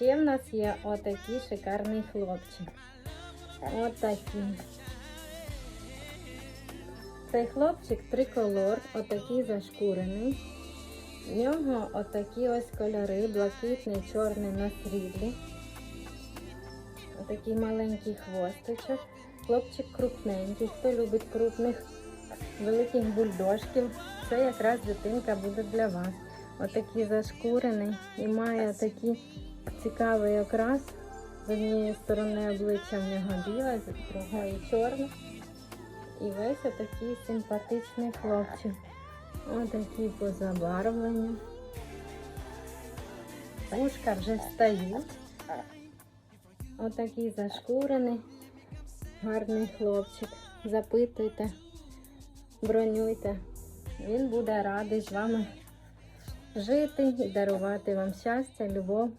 ще в нас є отакий шикарний хлопчик. Отакий. Цей хлопчик триколор, отакий зашкурений. В нього отакі ось кольори, блакитний, чорний на сріблі. Отакий маленький хвостичок. Хлопчик крупненький. Хто любить крупних великих бульдожків, це якраз дитинка буде для вас. Отакий зашкурений і має такий цікавий окрас. З однієї сторони обличчя в нього біле, з другої чорне. І весь отакий симпатичний хлопчик. Отакі по забарвленню. Вушка вже встають. Отакий зашкурений, гарний хлопчик. Запитуйте, бронюйте. Він буде радий з вами жити і дарувати вам щастя, любов